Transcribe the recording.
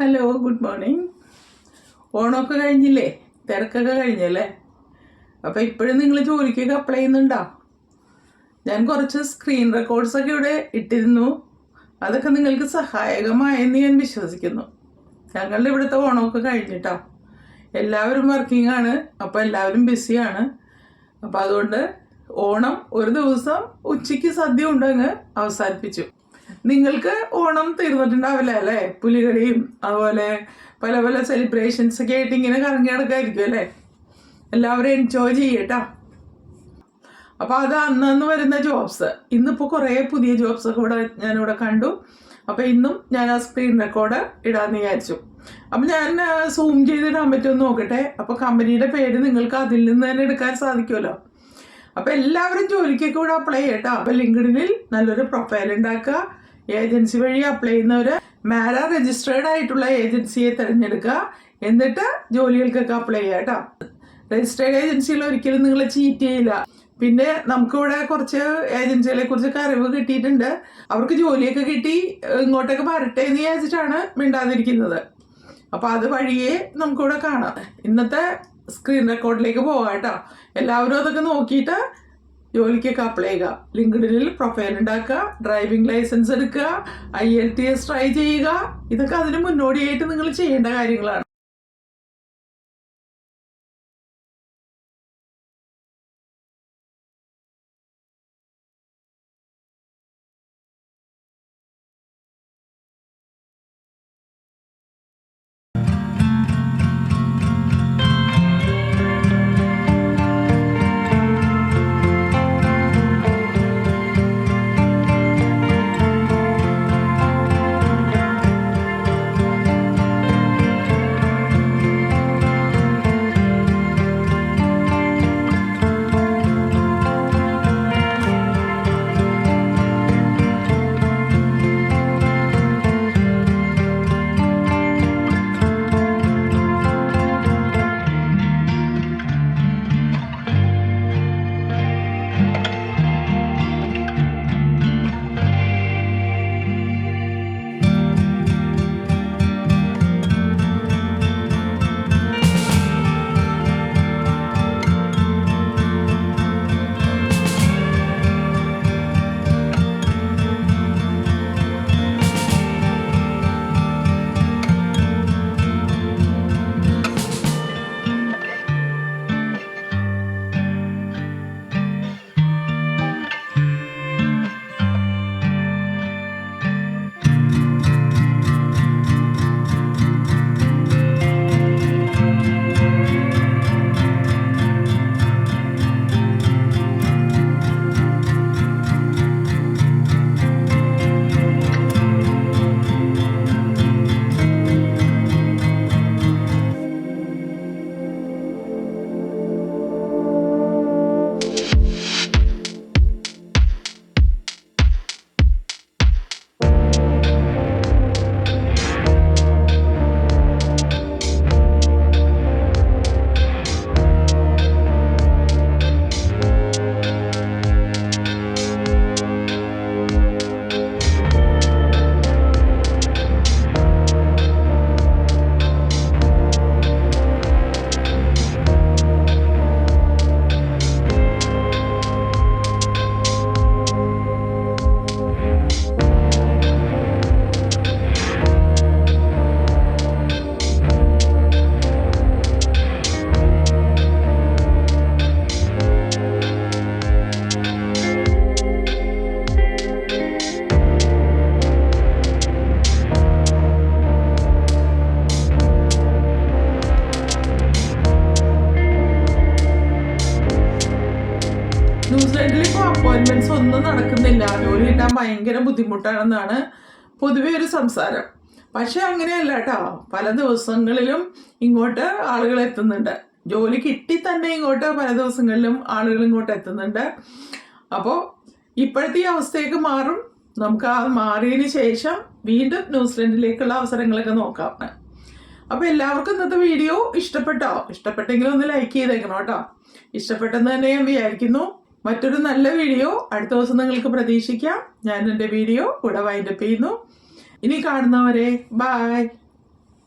Hello good morning ഓണമൊക്കെ കഴിഞ്ഞില്ലേ? തിരക്കൊക്കെ കഴിഞ്ഞല്ലേ? അപ്പോൾ ഇപ്പോഴും നിങ്ങൾ ജോലിക്കൊക്കെ അപ്ലൈ ചെയ്യുന്നുണ്ടോ? ഞാൻ കുറച്ച് സ്ക്രീൻ റെക്കോർഡ്സൊക്കെ ഇവിടെ ഇട്ടിരുന്നു. അതൊക്കെ നിങ്ങൾക്ക് സഹായകമായെന്ന് ഞാൻ വിശ്വസിക്കുന്നു. ഞങ്ങളുടെ ഇവിടുത്തെ ഓണമൊക്കെ കഴിഞ്ഞിട്ടോ? എല്ലാവരും വർക്കിംഗ് ആണ്. അപ്പോൾ എല്ലാവരും ബിസിയാണ് അപ്പോൾ അതുകൊണ്ട് ഓണം ഒരു ദിവസം ഉച്ചയ്ക്ക് സദ്യ ഉണ്ടങ്ങ് അവസാനിപ്പിച്ചു. നിങ്ങൾക്ക് ഓണം തീർന്നിട്ടുണ്ടാവില്ല അല്ലേ? പുലികളിയും അതുപോലെ പല പല സെലിബ്രേഷൻസ് ഒക്കെ ആയിട്ട് ഇങ്ങനെ കറങ്ങി നടക്കായിരിക്കും അല്ലേ? എല്ലാവരും എൻജോയ് ചെയ്യട്ടാ. അപ്പോൾ അത് അന്നന്ന് വരുന്ന ജോബ്സ് ഇന്നിപ്പോൾ കുറേ പുതിയ ജോബ്സ് ഒക്കെ ഇവിടെ ഞാനിവിടെ കണ്ടു. അപ്പോൾ ഇന്നും ഞാൻ ആ സ്ക്രീൻ റെക്കോർഡ് ഇടാമെന്ന് വിചാരിച്ചു. അപ്പം ഞാൻ സൂം ചെയ്തിടാൻ പറ്റുമെന്ന് നോക്കട്ടെ. അപ്പോൾ കമ്പനിയുടെ പേര് നിങ്ങൾക്ക് അതിൽ നിന്ന് തന്നെ എടുക്കാൻ സാധിക്കുമല്ലോ. അപ്പോൾ എല്ലാവരും ജോലിക്കൊക്കെ ഇവിടെ അപ്ലൈ ചെയ്യട്ടോ. അപ്പോൾ ലിങ്ക്ഡിനിൽ നല്ലൊരു പ്രൊഫൈൽ ഉണ്ടാക്കുക. ഏജൻസി വഴി അപ്ലൈ ചെയ്യുന്നവർ മാര രജിസ്ട്രേഡ് ആയിട്ടുള്ള ഏജൻസിയെ തിരഞ്ഞെടുക്കുക. എന്നിട്ട് ജോലികൾക്കൊക്കെ അപ്ലൈ ചെയ്യുക കേട്ടോ. രജിസ്ട്രേഡ് ഏജൻസിയിൽ ഒരിക്കലും നിങ്ങൾ ചീറ്റ് ചെയ്യില്ല. പിന്നെ നമുക്കിവിടെ കുറച്ച് ഏജൻസികളെ കുറിച്ചൊക്കെ അറിവ് കിട്ടിയിട്ടുണ്ട്. അവർക്ക് ജോലിയൊക്കെ കിട്ടി ഇങ്ങോട്ടൊക്കെ വരട്ടെ എന്ന് വിചാരിച്ചിട്ടാണ് മിണ്ടാതിരിക്കുന്നത്. അപ്പോൾ അത് വഴിയേ നമുക്കിവിടെ കാണാം. ഇന്നത്തെ സ്ക്രീൻ റെക്കോർഡിലേക്ക് പോകാം കേട്ടോ. എല്ലാവരും അതൊക്കെ നോക്കിയിട്ട് ജോലിക്കൊക്കെ അപ്ലൈ ചെയ്യുക. ലിങ്ക്ഡിനിൽ പ്രൊഫൈൽ ഉണ്ടാക്കുക ഡ്രൈവിംഗ് ലൈസൻസ് എടുക്കുക I L T S try ചെയ്യുക. ഇതൊക്കെ അതിന് മുന്നോടിയായിട്ട് നിങ്ങൾ ചെയ്യേണ്ട കാര്യങ്ങളാണ്. ഇപ്പോൾ അപ്പോയിന്റ്മെന്റ്സ് ഒന്നും നടക്കുന്നില്ല. ജോലി കിട്ടാൻ ഭയങ്കര ബുദ്ധിമുട്ടാണെന്നാണ് പൊതുവേ ഒരു സംസാരം. പക്ഷേ അങ്ങനെയല്ല കേട്ടോ പല ദിവസങ്ങളിലും ഇങ്ങോട്ട് ആളുകൾ എത്തുന്നുണ്ട്. ജോലി കിട്ടി തന്നെ ഇങ്ങോട്ട് പല ദിവസങ്ങളിലും ആളുകൾ ഇങ്ങോട്ട് എത്തുന്നുണ്ട്. അപ്പോൾ ഇപ്പോഴത്തെ ഈ അവസ്ഥയൊക്കെ മാറും. നമുക്ക് ആ മാറിയതിന് ശേഷം വീണ്ടും ന്യൂസിലൻഡിലേക്കുള്ള അവസരങ്ങളൊക്കെ നോക്കാം. അപ്പോൾ എല്ലാവർക്കും ഇന്നത്തെ വീഡിയോ ഇഷ്ടപ്പെട്ടോ? ഇഷ്ടപ്പെട്ടെങ്കിൽ ഒന്ന് ലൈക്ക് ചെയ്തേക്കണം കേട്ടോ ഇഷ്ടപ്പെട്ടെന്ന് തന്നെ ഞാൻ വിചാരിക്കുന്നു. മറ്റൊരു നല്ല വീഡിയോ അടുത്ത ദിവസം നിങ്ങൾക്ക് പ്രതീക്ഷിക്കാം. ഞാൻ എന്റെ വീഡിയോ ഇവിടെ വൈൻഡപ്പ് ചെയ്യുന്നു. ഇനി കാണുന്നവരെ ബായ്